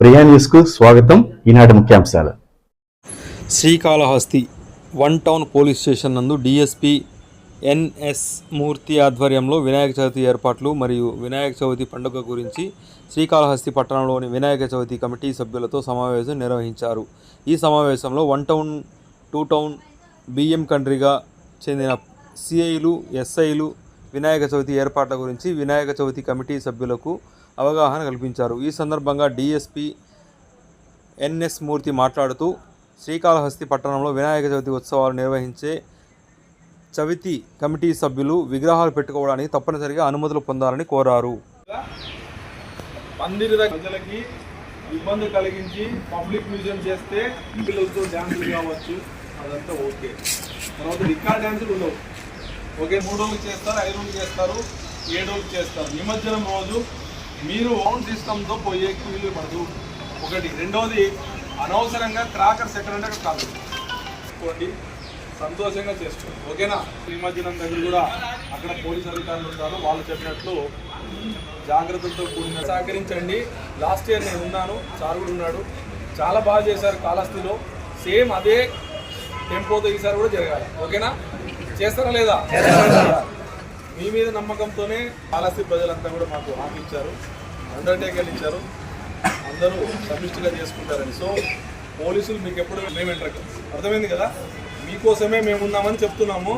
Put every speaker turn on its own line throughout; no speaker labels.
ప్రియా న్యూస్కు స్వాగతం. ఈనాటి ముఖ్యాంశాలు.
Srikalahasti one town police station నందు డిఎస్పి ఎన్ఎస్ మూర్తి ఆధ్వర్యంలో వినాయక చవితి ఏర్పాట్లు మరియు వినాయక చవితి పండుగ గురించి శ్రీకాళహస్తి పట్టణంలోని వినాయక చవితి కమిటీ సభ్యులతో సమావేశం నిర్వహించారు. ఈ సమావేశంలో one town two town BM కంట్రీగా చెందిన సిఐలు ఎస్ఐలు వినాయక చవితి ఏర్పాట్ల గురించి వినాయక చవితి కమిటీ సభ్యులకు అవగాహన కల్పించారు. ఈ సందర్భంగా డిఎస్పి ఎన్ఎస్ మూర్తి మాట్లాడుతూ శ్రీకాళహస్తి పట్టణంలో వినాయక చవితి ఉత్సవాలు నిర్వహించే చవితి కమిటీ సభ్యులు విగ్రహాలు పెట్టుకోవడానికి తప్పనిసరిగా అనుమతులు పొందాలని కోరారు.
పందిరి ప్రజలకి ఇబ్బంది కలిగించి పబ్లిక్ మ్యూజియం చేస్తే పిల్లలతో డ్యాన్సులు కావచ్చు. అదంతా ఓకే. తర్వాత రికార్డ్ డ్యాన్సులు ఉండవు. ఓకే మూడు రోజులు చేస్తారు ఐదు రోజులు చేస్తారు ఏడు రోజులు చేస్తారు. నిమజ్జనం రోజు మీరు ఓన్ సిస్టమ్తో పోయేకి వీలు పడదు. ఒకటి. రెండవది అనవసరంగా క్రాకర్స్ ఎక్కడంటే అక్కడ కాదు. చేసుకోండి. సంతోషంగా చేసుకోండి. ఓకేనా? నిమజ్జనం దగ్గర కూడా అక్కడ పోలీస్ అధికారులు ఉంటారు. వాళ్ళు చెప్పినట్లు జాగ్రత్తలతో కూడిన సహకరించండి. లాస్ట్ ఇయర్ నేను ఉన్నాను. సార్ కూడా ఉన్నాడు. చాలా బాగా చేశారు కాళహస్తిలో. సేమ్ అదే టెంపోతో ఈసారి కూడా జరగాలి. ఓకేనా? చేస్తారా లేదా? మీ మీద నమ్మకంతోనే కాళహస్తి ప్రజలంతా కూడా మాకు హామీ ఇచ్చారు అండర్టేకర్ ఇచ్చారు. అందరూ సమిష్టిగా చేసుకుంటారని. సో పోలీసులు మీకు ఎప్పుడు మేము ఎంటర్ అర్థమైంది కదా? మీకోసమే మేము ఉన్నామని చెప్తున్నాము.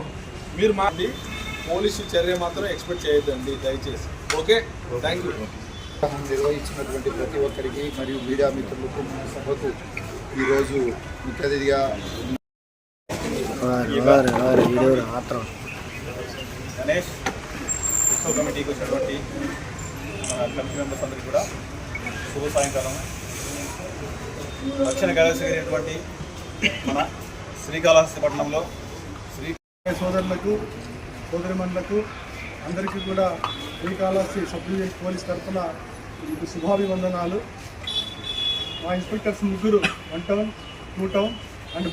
మీరు మాది పోలీసు చర్య మాత్రం ఎక్స్పెక్ట్ చేయొద్దండి దయచేసి. ఓకే? థ్యాంక్ యూ
నిర్వహించినటువంటి ప్రతి ఒక్కరికి మరియు మీడియా మిత్రులకు మన సభకు ఈరోజు ముఖ్య అతిథిగా
గణేష్ ఉత్సవ కమిటీకి వచ్చినటువంటి మన కమిటీ మెంబర్స్ అందరికీ కూడా శుభ సాయంకాలం. దక్షిణ కలిసినటువంటి మన శ్రీకాళహస్తి పట్టణంలో శ్రీ
సోదరులకు సోదరిమణులకు అందరికీ కూడా శ్రీకాళహస్తి సబ్ డివిజన్ పోలీస్ తరఫున మీకు శుభాభివందనాలు. మా ఇన్స్పెక్టర్స్ ముగ్గురు one town two town and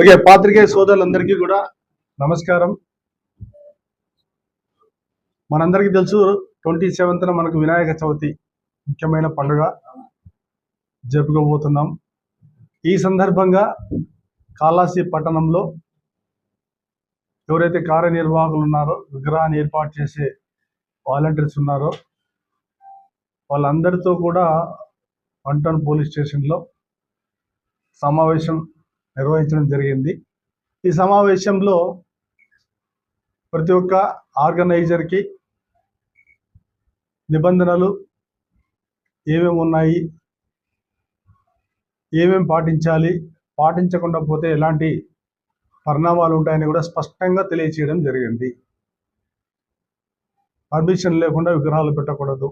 okay పాత్రికేయ సోదరులందరికీ కూడా నమస్కారం. మనందరికీ తెలుసు ట్వంటీ సెవెంత్న మనకు వినాయక చవితి ముఖ్యమైన పండుగ. జరుపుకోబోతున్నాం. ఈ సందర్భంగా కాళాసి పట్టణంలో ఎవరైతే కార్యనిర్వాహకులు ఉన్నారో విగ్రహాన్ని ఏర్పాటు చేసే వాలంటీర్స్ ఉన్నారో వాళ్ళందరితో కూడా వన్ టౌన్ పోలీస్ స్టేషన్లో సమావేశం నిర్వహించడం జరిగింది. ఈ సమావేశంలో ప్రతి ఒక్క ఆర్గనైజర్కి నిబంధనలు ఏమేమి ఉన్నాయి? ఏమేమి పాటించాలి? పాటించకుండా పోతే ఎలాంటి పరిణామాలు ఉంటాయని కూడా స్పష్టంగా తెలియచేయడం జరిగింది. పర్మిషన్ లేకుండా విగ్రహాలు పెట్టకూడదు.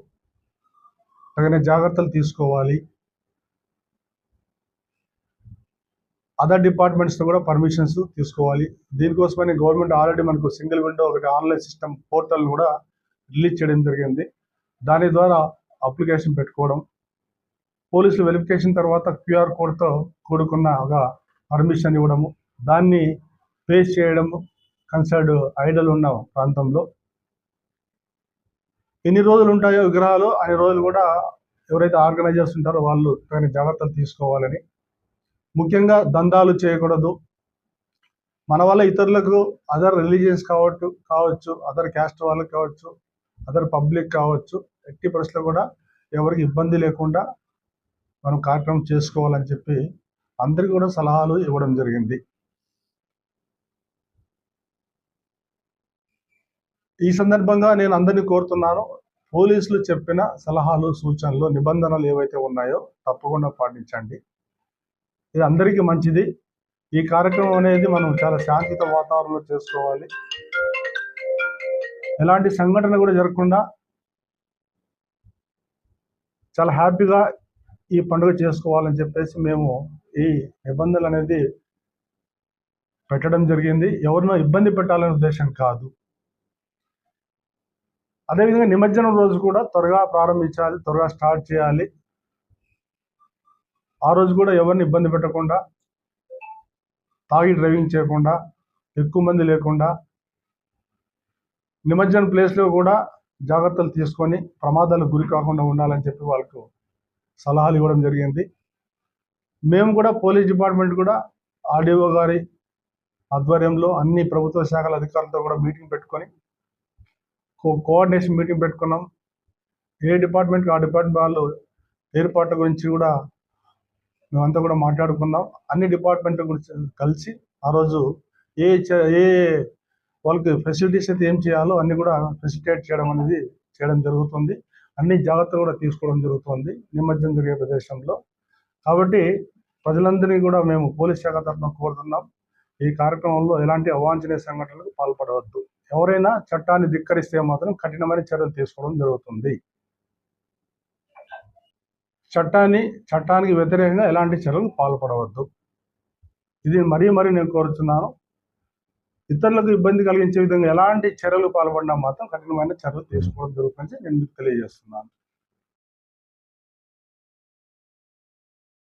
తగిన జాగ్రత్తలు తీసుకోవాలి. అదర్ డిపార్ట్మెంట్స్తో కూడా పర్మిషన్స్ తీసుకోవాలి. దీనికోసమని గవర్నమెంట్ ఆల్రెడీ మనకు సింగిల్ విండో ఒకటి ఆన్లైన్ సిస్టమ్ పోర్టల్ కూడా రిలీజ్ చేయడం జరిగింది. దాని ద్వారా అప్లికేషన్ పెట్టుకోవడం పోలీసులు వెరిఫికేషన్ తర్వాత క్యూఆర్ కోడ్తో కూడుకున్న ఒక పర్మిషన్ ఇవ్వడము దాన్ని ఫేస్ చేయడము కన్సర్డ్ ఐడల్ ఉన్న ప్రాంతంలో. ఎన్ని రోజులు ఉంటాయో విగ్రహాలు అన్ని రోజులు కూడా ఎవరైతే ఆర్గనైజర్స్ ఉంటారో వాళ్ళు తగిన జాగ్రత్తలు తీసుకోవాలని. ముఖ్యంగా దందాలు చేయకూడదు. మన వల్ల ఇతరులకు అదర్ రిలీజియన్స్ కావచ్చు కావచ్చు అదర్ క్యాస్ట్ వాళ్ళకి కావచ్చు అదర్ పబ్లిక్ కావచ్చు ఎట్టి పరిస్థితుల్లో కూడా ఎవరికి ఇబ్బంది లేకుండా మనం కార్యక్రమం చేసుకోవాలని చెప్పి అందరికీ కూడా సలహాలు ఇవ్వడం జరిగింది. ఈ సందర్భంగా నేను అందరినీ కోరుతున్నాను పోలీసులు చెప్పిన సలహాలు సూచనలు నిబంధనలు ఏవైతే ఉన్నాయో తప్పకుండా పాటించండి. ఇది అందరికీ మంచిది. ఈ కార్యక్రమం అనేది మనం చాలా శాంతిత వాతావరణంలో చేసుకోవాలి. ఎలాంటి సంఘటన కూడా జరగకుండా చాలా హ్యాపీగా ఈ పండుగ చేసుకోవాలని చెప్పేసి మేము ఈ నిబంధనలు అనేది పెట్టడం జరిగింది. ఎవరినో ఇబ్బంది పెట్టాలనే ఉద్దేశం కాదు. అదేవిధంగా నిమజ్జనం రోజు కూడా త్వరగా ప్రారంభించాలి త్వరగా స్టార్ట్ చేయాలి. ఆ రోజు కూడా ఎవరిని ఇబ్బంది పెట్టకుండా తాగి డ్రైవింగ్ చేయకుండా ఎక్కువ మంది లేకుండా నిమజ్జనం ప్లేస్లో కూడా జాగ్రత్తలు తీసుకొని ప్రమాదాలకు గురి కాకుండా ఉండాలని చెప్పి వాళ్ళకు సలహాలు ఇవ్వడం జరిగింది. మేము కూడా పోలీస్ డిపార్ట్మెంట్ కూడా ఆర్డీఓ గారి ఆధ్వర్యంలో అన్ని ప్రభుత్వ శాఖల అధికారులతో కూడా మీటింగ్ పెట్టుకొని కో- కోఆర్డినేషన్ మీటింగ్ పెట్టుకున్నాం. ఏ డిపార్ట్మెంట్కి ఆ డిపార్ట్మెంట్ వాళ్ళు ఏర్పాట్ల గురించి కూడా మేమంతా కూడా మాట్లాడుకున్నాం. అన్ని డిపార్ట్మెంట్ల గురించి కలిసి ఆ రోజు ఏ ఏ వాళ్ళకి ఫెసిలిటీస్ అయితే ఏం చేయాలో అన్ని కూడా ఫెసిలిటేట్ చేయడం అనేది చేయడం జరుగుతుంది. అన్ని జాగ్రత్తలు కూడా తీసుకోవడం జరుగుతుంది నిమజ్జనం జరిగే ప్రదేశంలో. కాబట్టి ప్రజలందరినీ కూడా మేము పోలీస్ శాఖ తరఫున కోరుతున్నాం. ఈ కార్యక్రమంలో ఎలాంటి అవాంఛనీయ సంఘటనలకు పాల్పడవద్దు. ఎవరైనా చట్టాన్ని ధిక్కరిస్తే మాత్రం కఠినమైన చర్యలు తీసుకోవడం జరుగుతుంది. చట్టాన్ని చట్టానికి వ్యతిరేకంగా ఎలాంటి చర్యలు పాల్పడవద్దు. ఇది మరీ మరీ నేను కోరుతున్నాను ఇతరులకు ఇబ్బంది కలిగించే విధంగా ఎలాంటి చర్యలు పాల్పడినా మాత్రం కఠినమైన చర్యలు తీసుకోవడం జరుగుతుందని నేను మీకు తెలియజేస్తున్నాను.